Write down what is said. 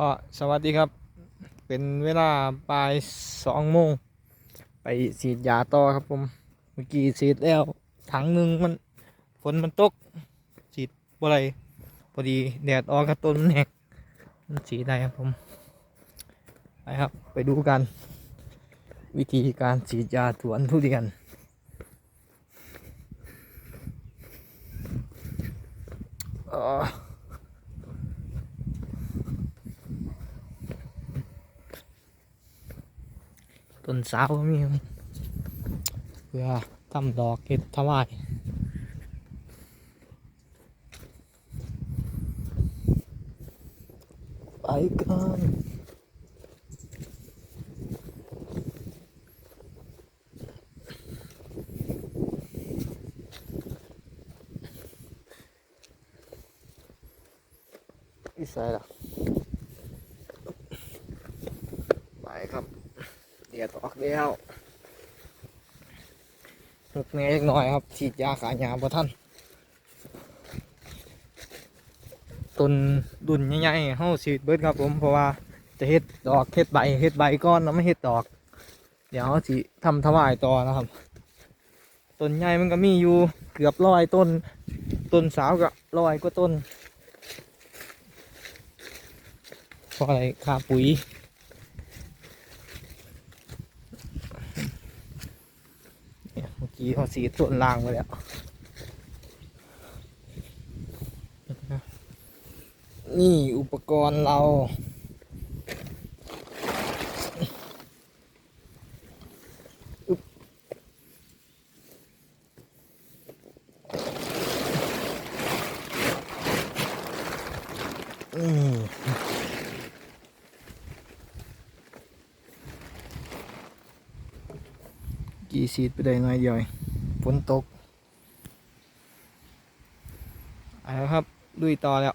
ก็สวัสดีครับ เป็นเวลาปลายสองโมง ไปฉีดยาต่อครับผมเมื่อกี้ฉีดแล้วถังหนึ่งมันฝนมันตกฉีดบ่ไรพอดีแดดออกกระต้นมันแห้งมันฉีดได้ครับผมไปครับไปดูกัน วิธีการฉีดยาสวนทุเรียนอ่อ ต้นสาวก็มีเพื่อทำดอกเห็ดถวายไปกันอีใส่ละไปครับ ดียดออกแล้วหกเมตรหน่อยครับ ฉีดยาขายาบ่ท่านต้นดุนใหญ่ๆเฮาฉีดเบิดครับผมเพราะว่าจะเฮ็ดดอกเฮ็ดใบเฮ็ดใบก้อนแล้วไม่เฮ็ดดอก เดี๋ยวสิทำถวายต่อนะครับต้นใหญ่มันก็มีอยู่เกือบร้อยต้นต้นสาวก็ร้อยกว่าต้นเพราะอะไรค่าปุ๋ย เนี่ยเมื่อกี้เขาสีส่วนล่างไปแล้วนี่อุปกรณ์เรา อืม กี่สีดไปได้หน่อยเดียวเองฝนตกเอาละครับลุยต่อแล้ว